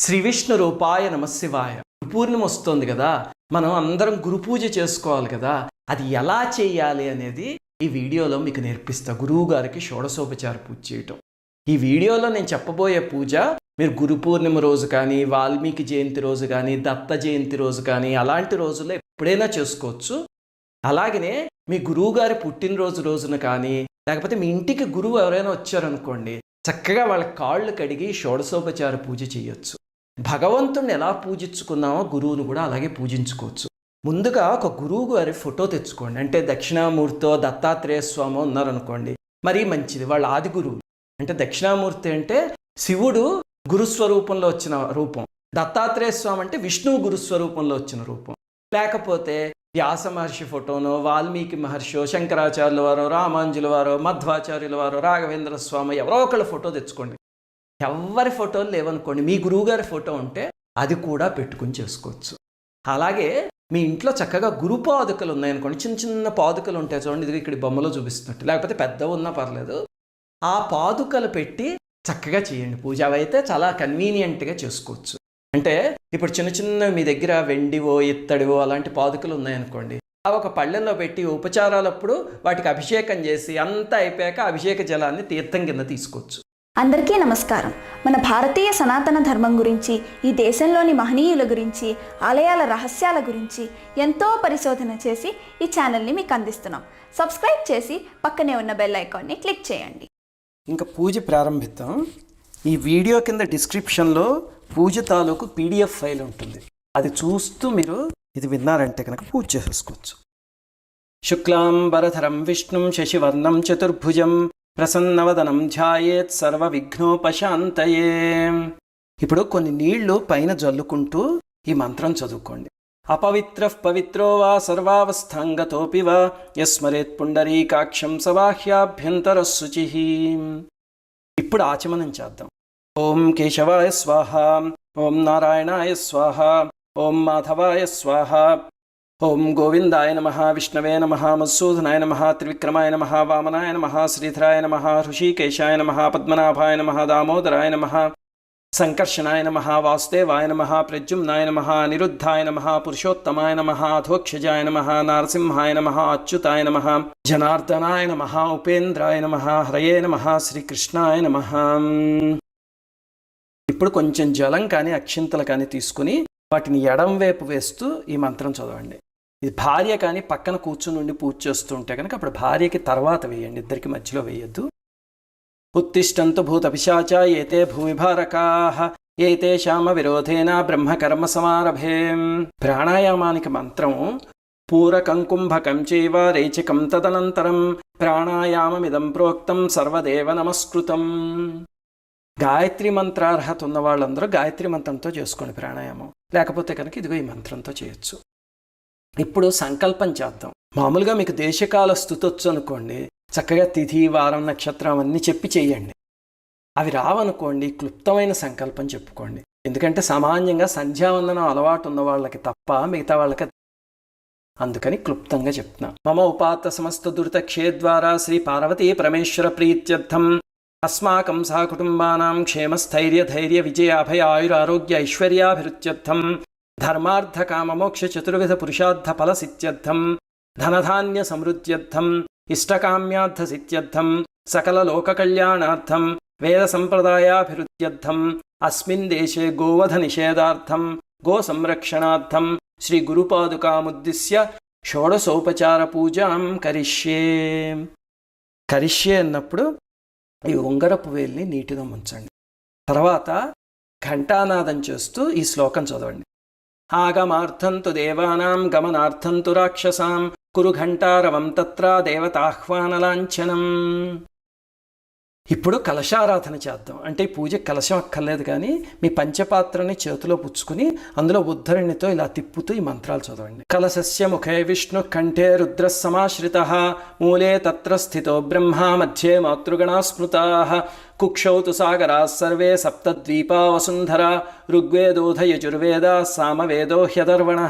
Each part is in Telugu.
శ్రీ విష్ణు రూపాయ నమశివాయ పూర్ణిమ వస్తుంది కదా మనం అందరం గురు పూజ చేసుకోవాలి కదా అది ఎలా చేయాలి అనేది ఈ వీడియోలో మీకు నేర్పిస్తా. గురువు గారికి షోడశోపచార పూజ చేయటం. ఈ వీడియోలో నేను చెప్పబోయే పూజ మీరు గురు పూర్ణిమ రోజు కానీ వాల్మీకి జయంతి రోజు కానీ దత్త జయంతి రోజు కానీ అలాంటి రోజుల్లో ఎప్పుడైనా చేసుకోవచ్చు. అలాగనే మీ గురువు గారి పుట్టినరోజు రోజున కానీ లేకపోతే మీ ఇంటికి గురువు ఎవరైనా వచ్చారనుకోండి చక్కగా వాళ్ళ కాళ్ళు కడిగి షోడశోపచార పూజ చేయొచ్చు. భగవంతుణ్ణి ఎలా పూజించుకున్నామో గురువును కూడా అలాగే పూజించుకోవచ్చు. ముందుగా ఒక గురువు గారి ఫోటో తెచ్చుకోండి. అంటే దక్షిణామూర్తో దత్తాత్రేయ స్వామి ఉన్నారనుకోండి. మరీ మంచిది. వాళ్ళ ఆది గురువు. అంటే దక్షిణామూర్తి అంటే శివుడు గురుస్వరూపంలో వచ్చిన రూపం. దత్తాత్రేయ స్వామి అంటే విష్ణువు గురుస్వరూపంలో వచ్చిన రూపం. లేకపోతే వ్యాస మహర్షి ఫోటోనో వాల్మీకి మహర్షి శంకరాచార్యుల వారో రామాంజుల వారో మధ్వాచార్యుల వారో రాఘవేంద్ర స్వామి ఎవరో ఒకళ్ళ ఫోటో తెచ్చుకోండి. ఎవరి ఫోటోలు లేవనుకోండి మీ గురువుగారి ఫోటో ఉంటే అది కూడా పెట్టుకుని చేసుకోవచ్చు. అలాగే మీ ఇంట్లో చక్కగా గురు పాదుకలు ఉన్నాయనుకోండి చిన్న చిన్న పాదుకలు ఉంటాయి చూడండి ఇది ఇక్కడ బొమ్మలో చూపిస్తున్నట్టు. లేకపోతే పెద్ద ఉన్నా పర్లేదు. ఆ పాదుకలు పెట్టి చక్కగా చేయండి. పూజ అవైతే చాలా కన్వీనియంట్గా చేసుకోవచ్చు. అంటే ఇప్పుడు చిన్న చిన్న మీ దగ్గర వెండివో ఇత్తడివో అలాంటి పాదుకలు ఉన్నాయనుకోండి అవి ఒక పళ్ళెంలో పెట్టి ఉపచారాలప్పుడు వాటికి అభిషేకం చేసి అంతా అయిపోయాక అభిషేక జలాన్ని తీర్థం కింద తీసుకోవచ్చు. అందరికీ నమస్కారం. మన భారతీయ సనాతన ధర్మం గురించి ఈ దేశంలోని మహనీయుల గురించి ఆలయాల రహస్యాల గురించి ఎంతో పరిశోధన చేసి ఈ ఛానల్ని మీకు అందిస్తున్నాం. సబ్స్క్రైబ్ చేసి పక్కనే ఉన్న బెల్ ఐకాన్ని క్లిక్ చేయండి. ఇంకా పూజ ప్రారంభిద్దాం. ఈ వీడియో కింద డిస్క్రిప్షన్లో పూజ తాలూకు పీడిఎఫ్ ఫైల్ ఉంటుంది. అది చూస్తూ మీరు ఇది విన్నారంటే కనుక పూజ చేసేసుకోవచ్చు శుక్లాంబరధరం విష్ణుం శశివర్ణం చతుర్భుజం ప్రసన్నవదనం ధ్యాయేత్ సర్వ విఘ్నోపశాంతయే ఇప్పుడు కొన్ని నీళ్ళు పైన జల్లుకుంటూ ఈ మంత్రం చదువుకోండి. అపవిత్ర పవిత్రో వా సర్వావస్థాంగతోపి వా యస్మరేత్ పుండరీకాక్షం సవాహ్యాభ్యంతర శుచి ఇప్పుడు ఆచమనం చేద్దాం. ఓం కేశవాయ స్వాహ ఓం నారాయణాయ స్వాహ ఓం మాధవాయ స్వాహ ఓం గోవిందాయ నమ విష్ణవే నమ మధుసూదనాయ నమ త్రివిక్రమాయ నమ వామనాయ నమ శ్రీధరాయ నమ హృషికేశాయ నమ పద్మనాభాయ నమ దామోదరాయ నమ సంకర్షణాయ నమ వాసుదేవాయ నమ ప్రద్యుమ్నాయ నమ నిరుద్ధాయ నమ పురుషోత్తమాయ నమ అధోక్షజాయ నమ నారసింహాయ నమ అచ్యుతాయ నమ జనార్దనాయ నమ ఉపేంద్రాయ నమ హరయే నమ శ్రీకృష్ణాయ నమ. ఇప్పుడు కొంచెం జలం కానీ అక్షింతలు కానీ తీసుకుని వాటిని ఎడం వైపు వేస్తూ ఈ మంత్రం చదవండి. ఇది భార్య కానీ పక్కన కూర్చుని ఉండి పూజ చేస్తుంటే కనుక అప్పుడు భార్యకి తర్వాత వేయండి ఇద్దరికి మధ్యలో వేయద్దు. ఉత్తిష్టంతు భూతపిశాచ ఏతే భూమిభారకా ఏతేషామ విరోధేన బ్రహ్మకర్మ సమారభే. ప్రాణాయామానికి మంత్రం పూరకంకుంభకం చైవ రేచకం తదనంతరం ప్రాణాయామమిదం ప్రోక్తం సర్వదేవ నమస్కృతం. గాయత్రి మంత్రార్హత ఉన్న వాళ్ళందరూ గాయత్రి మంత్రంతో చేసుకోండి ప్రాణాయామం. లేకపోతే కనుక ఇదిగో ఈ మంత్రంతో చేయొచ్చు. ఇప్పుడు సంకల్పం చేద్దాం. మామూలుగా మీకు దేశకాల స్థుతొచ్చు అనుకోండి చక్కగా తిథి వారం నక్షత్రం అన్నీ చెప్పి చేయండి. అవి రావనుకోండి క్లుప్తమైన సంకల్పం చెప్పుకోండి. ఎందుకంటే సామాన్యంగా సంధ్యావందనం అలవాటు ఉన్న వాళ్ళకి తప్ప మిగతా వాళ్ళకి అందుకని క్లుప్తంగా చెప్తున్నా. మమ ఉపాత సమస్త దురిత క్షేద్వారా శ్రీ పార్వతీ పరమేశ్వర ప్రీత్యర్థం. అస్మాకం సహకుటుంబానాం క్షేమస్థైర్య ధైర్య విజయాభయ ఆయురారోగ్య ఐశ్వర్యాభివృత్యర్థం. ధర్మార్థ కామమోక్ష చతుర్విధ పురుషార్థ ఫలసిత్యర్థం ధనధాన్య సమృద్ధ్యర్థం ఇష్టకామ్యార్థ సిత్యర్థం సకల లోక కళ్యాణార్థం వేద సంప్రదాయాభివృద్ధ్యర్థం అస్మిన్ దేశే గోవధ నిషేధార్థం గో సంరక్షణార్థం శ్రీ గురుపాదుకాముద్దిశ్య షోడశోపచార పూజాం కరిష్యే కరిష్యే అన్నప్పుడు ఈ ఉంగరపు వేల్ని నీటిలో ముంచండి. తర్వాత ఘంటానాదం చేస్తూ ఈ శ్లోకం చదవండి. ఆగమార్థం తు దేవానాం గమనార్థం తు రాక్షసాం కురు ఘంటారవం తత్ర దేవతాహ్వానలాంఛనం ఇప్పుడు కలశారాధన చేద్దాం. అంటే ఈ కలశం అక్కర్లేదు కానీ మీ పంచపాత్రని చేతిలో పుచ్చుకుని అందులో ఉద్ధరణితో ఇలా తిప్పుతూ ఈ మంత్రాలు చదవండి. కలశస్య ముఖే విష్ణు కంఠే రుద్ర సమాశ్రిత మూలే తత్ర స్థితో బ్రహ్మ మధ్యే మాతృగణా స్మృతా కుక్షౌ సాగరా సర్వే సప్తద్వీపా వసుంధర ఋగ్వేదోధ యజుర్వేద సామవేదో హ్యదర్వణ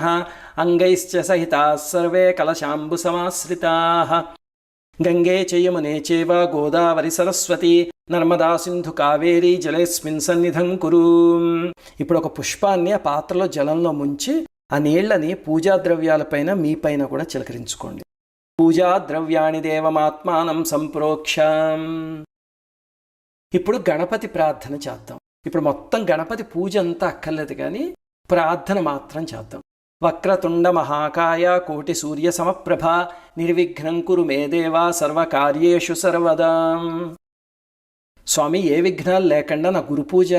అంగైశ్చ సహితా సర్వే కలశాంబు సమాశ్రితా గంగే చ చేవ గోదావరి సరస్వతి. నర్మదా సింధు కావేరి జలేస్మిన్ సన్నిధం కురు. ఇప్పుడు ఒక పుష్పాన్ని ఆ పాత్రలో జలంలో ముంచి ఆ నీళ్ళని పూజా ద్రవ్యాలపైన మీ పైన కూడా చిలకరించుకోండి. పూజా ద్రవ్యాణి దేవమాత్మానం సంప్రోక్షం ఇప్పుడు గణపతి ప్రార్థన చేద్దాం. ఇప్పుడు మొత్తం గణపతి పూజ అంతా అక్కర్లేదు కానీ ప్రార్థన మాత్రం చేద్దాం. వక్రతుండ మహాకాయ కోటి సూర్య సమప్రభ నిర్విఘ్నం కురు మే దేవా సర్వకార్యేషు సర్వదా. స్వామి ఏ విఘ్నాలు లేకుండా నా గురు పూజ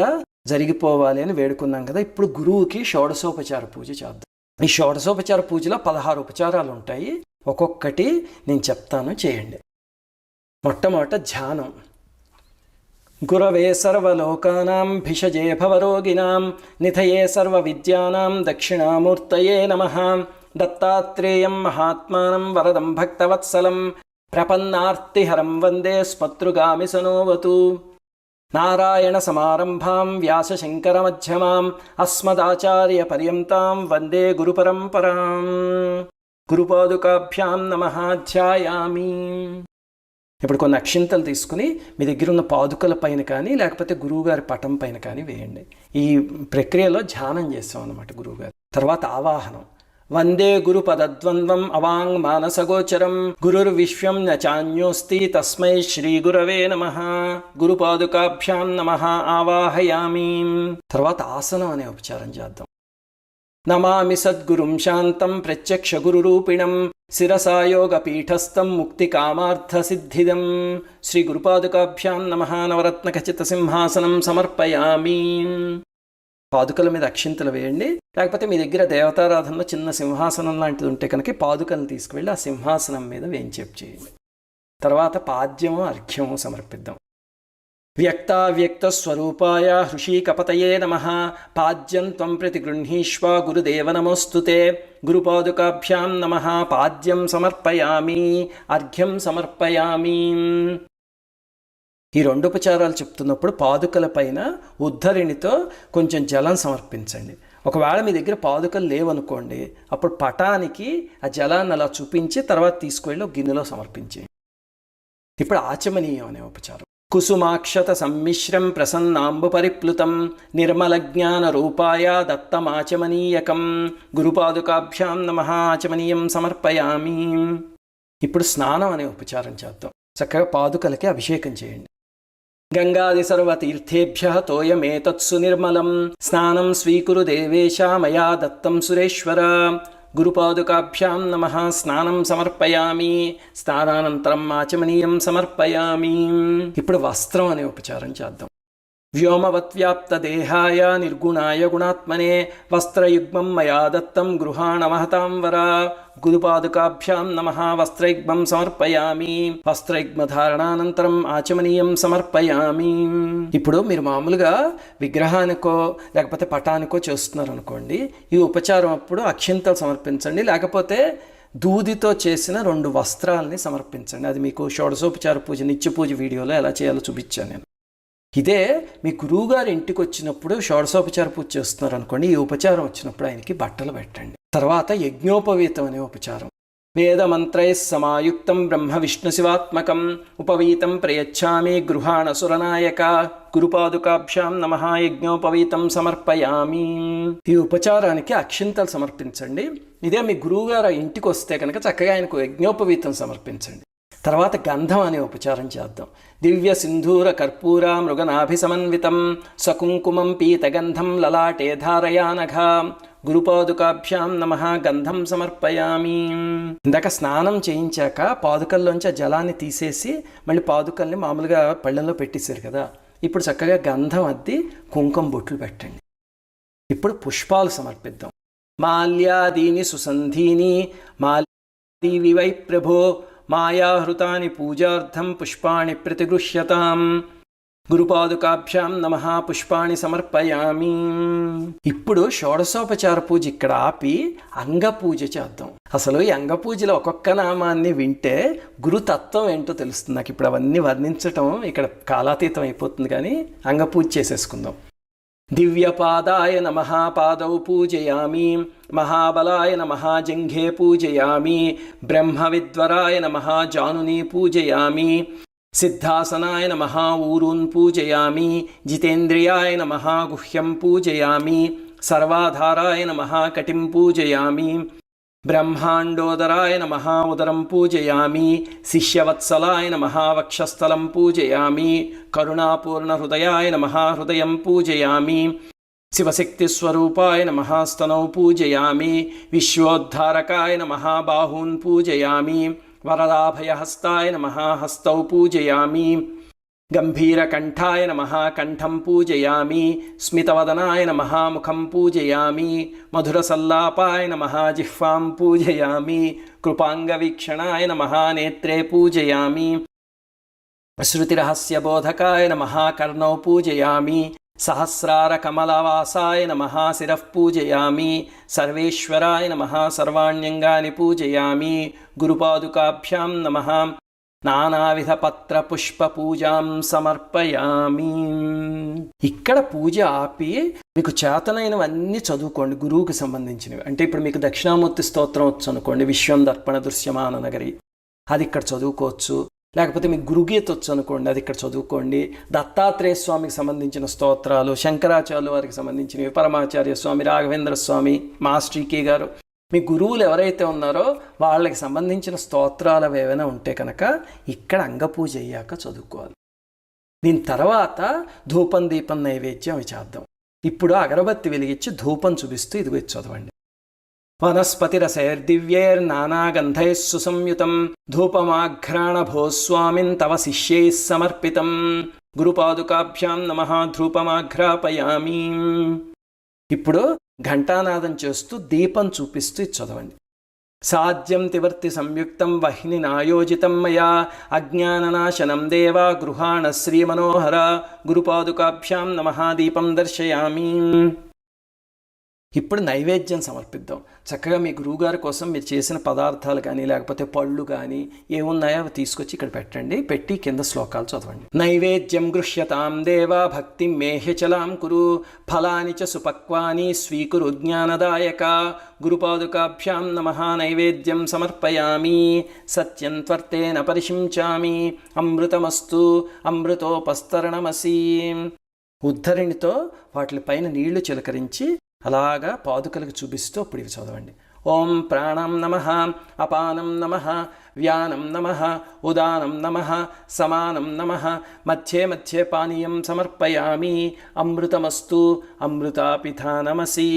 జరిగిపోవాలి అని వేడుకున్నాం కదా ఇప్పుడు గురువుకి షోడశోపచార పూజ చేద్దాం. ఈ షోడశోపచార పూజలో పదహారు ఉపచారాలు ఉంటాయి. ఒక్కొక్కటి నేను చెప్తాను చేయండి. మొట్టమొదట ధ్యానం. గురవే సర్వలోకానాం భిషజే భవరోగిణాం నిధయే సర్వవిద్యానాం దక్షిణామూర్తయే నమ దత్తాత్రేయం మహాత్మానం వరదం భక్తవత్సలం ప్రపన్నార్తిహరం వందే స్మతృగామి సనోవతు నారాయణ సమారంభాం వ్యాసశంకరమధ్యమాం అస్మదాచార్య పర్యంతాం వందే గురుపరంపరాం గురుపాదుకాభ్యాం నమ ధ్యాయామి ఇప్పుడు కొన్ని అక్షింతలు తీసుకుని మీ దగ్గర ఉన్న పాదుకల పైన కానీ లేకపోతే గురువుగారి పటం పైన కానీ వేయండి. ఈ ప్రక్రియలో ధ్యానం చేస్తాం అనమాట గురువుగారు. తర్వాత ఆవాహనం. వందే గురు పదద్వంద్వం అవాంగ్ మానసగోచరం గురుర్ విశ్వం నచాన్యోస్తి తస్మై శ్రీ గురవే నమ. గురుపాదుకాభ్యాం నమ ఆవాహయామి. తర్వాత ఆసనం అనే ఉపచారం చేద్దాం. నమామి సద్గురుం శాంతం ప్రత్యక్ష గురురూపిణం శిరసాయోగపీఠస్థం ముక్తికామార్థసిద్ధిదం శ్రీ గురుపాదుకాభ్యాం నమ నవరత్నఖచిత సింహాసనం సమర్పయామి. పాదుకల మీద అక్షింతలు వేయండి. లేకపోతే మీ దగ్గర దేవతారాధనలో చిన్న సింహాసనం లాంటిది ఉంటే కనుక పాదుకలను తీసుకువెళ్ళి ఆ సింహాసనం మీద వేయించేపు చేయండి. తర్వాత పాద్యము అర్ఘ్యము సమర్పిద్దాం. వ్యక్తావ్యక్త స్వరూపాయ హృషీకపతయే నమ పాద్యం త్వం ప్రతి గృహీష్వ గురుదేవ నమోస్తుతే గురుపాదుకాభ్యాం నమ పాద్యం సమర్పయామి అర్ఘ్యం సమర్పయామి ఈ రెండు ఉపచారాలు చెప్తున్నప్పుడు పాదుకల పైన ఉద్ధరిణితో కొంచెం జలం సమర్పించండి. ఒకవేళ మీ దగ్గర పాదుకలు లేవనుకోండి అప్పుడు పటానికి ఆ జలాన్ని అలా చూపించి తర్వాత తీసుకువెళ్ళి ఒక గిన్నెలో సమర్పించేయండి. ఇప్పుడు ఆచమనీయం అనే ఉపచారం. కుసుమాక్షత సమ్మిశ్రం ప్రసన్నాంబు పరిప్లుతం నిర్మల జ్ఞాన రూపాయ దత్తమాచమనీయకం. గురుపాదుకాభ్యాం నమ ఆచమనీయం సమర్పయామి. ఇప్పుడు స్నానం అనే ఉపచారం చేద్దాం. చక్కగా పాదుకలకి అభిషేకం చేయండి. గంగాది సర్వతీర్థేభ్య తోయమేతత్సు నిర్మలం. స్నానం స్వీకురు దేవేశ మయా దత్తం సురేశ్వర. గురుపాదుకాభ్యాం నమ స్నానం సమర్పయామి స్నానానంతరం ఆచమనీయం సమర్పయామి ఇప్పుడు వస్త్రం అనే ఉపచారం చేద్దాం. వ్యోమవత్వ్యాప్త దేహాయ నిర్గుణాయ గుణాత్మనే వస్త్రయుగ్మం మయా దత్తం గృహాణ మహతాం వర గురుపాదుకాభ్యాం నమ వస్త్రయుగ్మం సమర్పయామి వస్త్రయుగ్మధారణానంతరం ఆచమనీయం సమర్పయామి ఇప్పుడు మీరు మామూలుగా విగ్రహానికో లేకపోతే పటానికో చేస్తున్నారు అనుకోండి ఈ ఉపచారం అప్పుడు అక్షింతలు సమర్పించండి లేకపోతే దూదితో చేసిన రెండు వస్త్రాలని సమర్పించండి. అది మీకు షోడశోపచార పూజ నిత్య పూజ వీడియోలో ఎలా చేయాలో చూపించాను నేను. ఇదే మీ గురువుగారి ఇంటికి వచ్చినప్పుడు షోడశోపచార పూజ చేస్తున్నారు అనుకోండి ఈ ఉపచారం వచ్చినప్పుడు ఆయనకి బట్టలు పెట్టండి. తర్వాత యజ్ఞోపవీతం అనే ఉపచారం. వేదమంత్రై సమాయుక్తం బ్రహ్మ విష్ణు శివాత్మకం ఉపవీతం ప్రయచ్చామి గృహాణ సురనాయక గురుపాదుకాభ్యాం నమ యజ్ఞోపవీతం సమర్పయామి. ఈ ఉపచారానికి అక్షింతలు సమర్పించండి. ఇదే మీ గురువుగారు ఇంటికి వస్తే కనుక చక్కగా ఆయనకు యజ్ఞోపవీతం సమర్పించండి. తర్వాత గంధం అనే ఉపచారం చేద్దాం. దివ్య సింధూర కర్పూర మృగనాభి సమన్వితం సకుంకుమం పీతగంధం లలాటే ధారయానఘ గురుపాదుకాభ్యాం నమ గంధం సమర్పయామి. ఇందాక స్నానం చేయించాక పాదుకల్లోంచి ఆ జలాన్ని తీసేసి మళ్ళీ పాదుకల్ని మామూలుగా పళ్ళెంలో పెట్టేశారు కదా. ఇప్పుడు చక్కగా గంధం అద్ది కుంకుమ బొట్లు పెట్టండి. ఇప్పుడు పుష్పాలు సమర్పిద్దాం. మాల్యాదీని సుసంధీని మాల్యాదీవి వై ప్రభో మాయాహృతాని పూజార్థం పుష్పాణి ప్రతిగృహ్యతాం. గురుపాదుకాభ్యాం నమ పుష్పాణి సమర్పయామి. ఇప్పుడు షోడశోపచార పూజ ఇక్కడ ఆపి అంగ పూజ చేద్దాం. అసలు ఈ అంగ పూజలో ఒక్కొక్క నామాన్ని వింటే గురుతత్వం ఏంటో తెలుస్తుంది. నాకు ఇప్పుడు అవన్నీ వర్ణించటం ఇక్కడ కాలాతీతం అయిపోతుంది కానీ అంగ పూజ చేసేసుకుందాం. దివ్యపాదాయ నమ పాదౌ పూజయామి. మహాబలాయ నమ జంఘే పూజయామి బ్రహ్మవిద్వరాయ నమ జానుని పూజయామి సిద్ధాసనాయ నమ ఊరూన్ పూజయామి జితేంద్రియాయ నమ గుహ్యం పూజయామి సర్వాధారాయ నమ కటిం పూజయామి బ్రహ్మాండోదరాయ నమ ఉదరం పూజయామి శిష్యవత్సలాయ నమ వక్షస్థలం పూజయామి కరుణాపూర్ణహృదయాయ నమ హృదయం పూజయామి శివశక్తిస్వరూపాయ నమ స్తనౌ పూజయామి విశ్వోద్ధారకాయ నమ పూజయామి వరదాభయహస్తాయ నమ పూజయామి గంభీరకంఠాయ నమ పూజయామి స్మితవదనాయ నమ పూజయామి మధురసల్లాపాయ నమ పూజయామి కృపాంగవీక్షణాయ నమ నేత్రే పూజయామి సహస్రార కమలవాసాయ నమ పూజయామి సర్వేశ్వరాయ నమ సర్వాణ్యంగాని పూజయామి గురుపాదుకాభ్యాం నమ నానావిధ పత్ర పుష్ప పూజాం సమర్పయామి. ఇక్కడ పూజ ఆపి మీకు చేతనైనవన్నీ చదువుకోండి గురువుకి సంబంధించినవి. అంటే ఇప్పుడు మీకు దక్షిణామూర్తి స్తోత్రం వచ్చు అనుకోండి విశ్వం దర్పణ దృశ్యమాన నగరి. అది ఇక్కడ చదువుకోవచ్చు. లేకపోతే మీకు గురుగీత వచ్చు అనుకోండి అది ఇక్కడ చదువుకోండి. దత్తాత్రేయ స్వామికి సంబంధించిన స్తోత్రాలు శంకరాచార్యుల వారికి సంబంధించినవి పరమాచార్య స్వామి రాఘవేంద్ర స్వామి మాస్ట్రీకి గారు. మీ గురువులు ఎవరైతే ఉన్నారో వాళ్ళకి సంబంధించిన స్తోత్రాలు ఏవైనా ఉంటే కనుక ఇక్కడ అంగపూజ అయ్యాక చదువుకోవాలి. దీని తర్వాత ధూపం దీపం నైవేద్యం అవి చేద్దాం. ఇప్పుడు అగరబత్తి వెలిగించి ధూపం చూపిస్తూ ఇది చదవండి. వనస్పతిరసైర్దివ్యైర్నానాగంధైः సుసంయుతం ధూపమాఘ్రాణభోస్వామిన్ తవ శిష్యైः సమర్పితం గురుపాదుకాభ్యాం నమ ధూపమాఘ్రాపయామి ఇప్పుడు ఘంటానాదం చేస్తూ దీపం చూపిస్తూ చదవండి. సాధ్యం తివర్తి సంయుక్తం వహ్ని నాయోజితం మయా అజ్ఞాననాశనం దేవా గృహాణ శ్రీమనోహర గురుపాదుకాభ్యాం నమ దీపం దర్శయామి। ఇప్పుడు నైవేద్యం సమర్పిద్దాం. చక్కగా మీ గురువుగారి కోసం మీరు చేసిన పదార్థాలు కానీ లేకపోతే పళ్ళు కానీ ఏమున్నాయో అవి తీసుకొచ్చి ఇక్కడ పెట్టండి. పెట్టి కింద శ్లోకాలు చదవండి. నైవేద్యం గృహ్యతాం దేవా భక్తి మేహచలాం కురు. ఫలాని చ సుపక్వాని స్వీకురు జ్ఞానదాయక. గురుపాదుకాభ్యాం నమ నైవేద్యం సమర్పయామి. సత్యం త్వర్తేన పరిశించామి. అమృతమస్తు అమృతోపస్తరణమసి. ఉద్ధరిణితో వాటిపైన నీళ్ళు చిలకరించి అలాగా పాదుకలకు చూపిస్తూ అప్పుడు ఇవి చదవండి. ఓం ప్రాణం నమ అపానం నమ వ్యానం నమ ఉదానం నమ సమానం నమ మధ్యే మధ్యే పానీయం సమర్పయామి అమృతమస్తు అమృతాపిథానమసి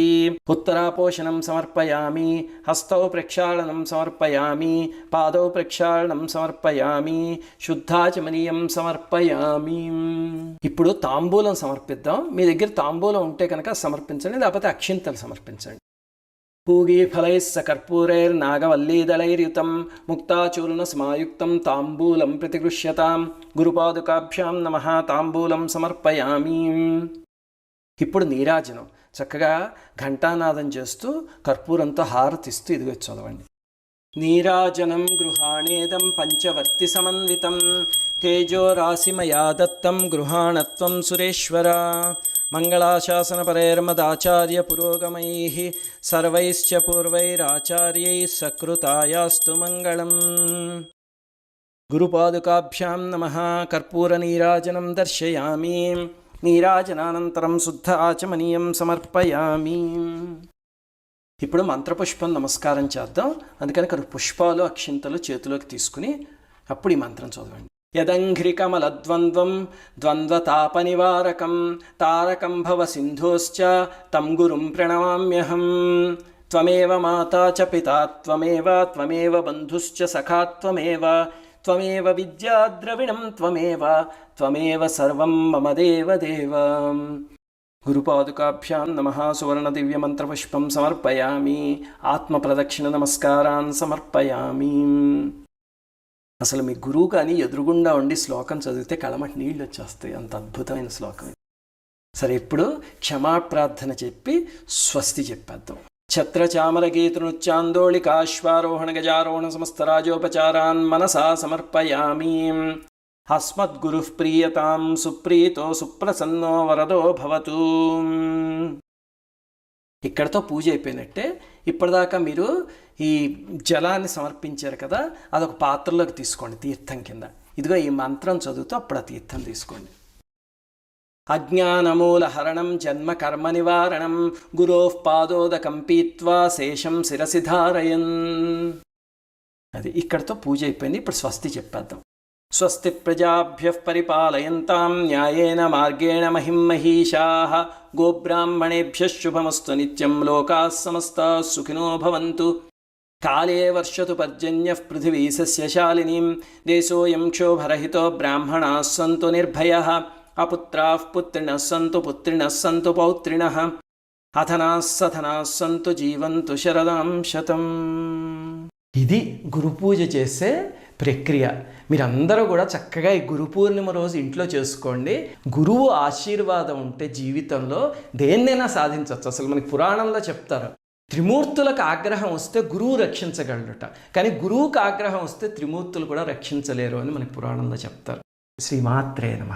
ఉత్తరాపోషణం సమర్పయామి హస్తౌ ప్రక్షాళనం సమర్పయామి పాదౌ ప్రక్షాళనం సమర్పయామి శుద్ధాచమనీయం సమర్పయామి. ఇప్పుడు తాంబూలం సమర్పిద్దాం. మీ దగ్గర తాంబూలం ఉంటే కనుక సమర్పించండి లేకపోతే అక్షింతలు సమర్పించండి. పూగీఫలైः सकर्पूरैर्नागवल्लीदलैर्युतं मुक्ताचूर्णसमायुक्तं ताम्बूलं प्रतिगृह्यतां గురుపాదుకాభ్యాం నమ తాంబూలం సమర్పయామి ఇప్పుడు నీరాజనం చక్కగా ఘంటానాదం చేస్తూ కర్పూరంతో హారతిస్తూ ఇదిగో చదవండి నీరాజనం గృహాణేదం పంచవర్తి సమన్వితం తేజో రాశిమయా దత్తం గృహాణత్వం సురేశ్వర మంగళాశాసనపరేర్మదాచార్య పురోగమై సర్వైశ్చ పూర్వైరాచార్యై సకృతాయాస్తు మంగళం. గురుపాదుకాభ్యాం నమ కర్పూరనీరాజనం దర్శయామి. నీరాజనానంతరం శుద్ధ ఆచమనీయం సమర్పయామి. ఇప్పుడు మంత్రపుష్పం నమస్కారం చేద్దాం. అందుకని పుష్పాలు అక్షింతలు చేతిలోకి తీసుకుని అప్పుడు ఈ మంత్రం చదవండి. యదంఘ్రికమలద్వంద్వం ద్వంద్వతాపనివారకం తారకం భవ సింధోశ్చ తం గురుం ప్రణమామ్యహం. త్వమేవ మాతా చ పితా త్వమేవ త్వమేవ బంధుశ్చ సఖా త్వమేవ త్వమేవ విద్యాద్రవిణం త్వమేవ త్వమేవ సర్వం మమ దేవ దేవ. గురుపాదుకాభ్యాం నమ సువర్ణదివ్యమంత్రపుష్పం సమర్పయామి. ఆత్మప్రదక్షిణ నమస్కారాన్ సమర్పయామి. అసలు మీ గురువు కానీ ఎదురుగుండా ఉండి శ్లోకం చదివితే కళమటి నీళ్ళు వచ్చేస్తాయి. అంత అద్భుతమైన శ్లోకం సరే ఇప్పుడు క్షమాప్రార్థన చెప్పి స్వస్తి చెప్పేద్దాం. ఛత్రచామర గీతృత్యాందోళికాశ్వారోహణ గజారోహణ సమస్త రాజోపచారాన్ మనసా సమర్పయామి. అస్మద్గురు ప్రీయతాం సుప్రీతో సుప్రసన్నో వరదో భవతు. ఇక్కడతో పూజ అయిపోయినట్టే ఇప్పటిదాకా మీరు ఈ జలాన్ని సమర్పించారు కదా అదొక పాత్రలోకి తీసుకోండి తీర్థం కింద. ఇదిగో ఈ మంత్రం చదువుతూ అప్పుడు ఆ తీర్థం తీసుకోండి. అజ్ఞానమూలహరణం జన్మ కర్మ నివారణం గురోః పాదోదకం పీత్వా శేషం శిరసి ధారయన్ అది ఇక్కడతో పూజ అయిపోయింది. ఇప్పుడు స్వస్తి చెప్పేద్దాం. స్వస్తి ప్రజాభ్య పరిపాలయంతాం న్యాయేన మార్గేణ మహిం మహీషా గోబ్రాహ్మణేభ్య శుభమస్తు నిత్యం లోకా సమస్తా సుఖినో భవంతు కాళే వర్షతు పర్జన్య పృథివీ సస్యశాలినీం దేశోయం క్షోభరహితో బ్రాహ్మణా సంతు నిర్భయ అపుత్రా పుత్రిణ సంతు పుత్రిణ సంతు పౌత్రిణ అథనా సథనా సంతు జీవంతు శరదాం శతం ఇది గురుపూజ చేసే ప్రక్రియ. మీరందరూ కూడా చక్కగా ఈ గురు పూర్ణిమ రోజు ఇంట్లో చేసుకోండి. గురువు ఆశీర్వాదం ఉంటే జీవితంలో దేన్నైనా సాధించవచ్చు అసలు మనకి పురాణంలో చెప్తారు త్రిమూర్తులకు ఆగ్రహం వస్తే గురువు రక్షించగలడట. కానీ గురువుకు ఆగ్రహం వస్తే త్రిమూర్తులు కూడా రక్షించలేరు అని మనకి పురాణంలో చెప్తారు. శ్రీమాత్రే నమ.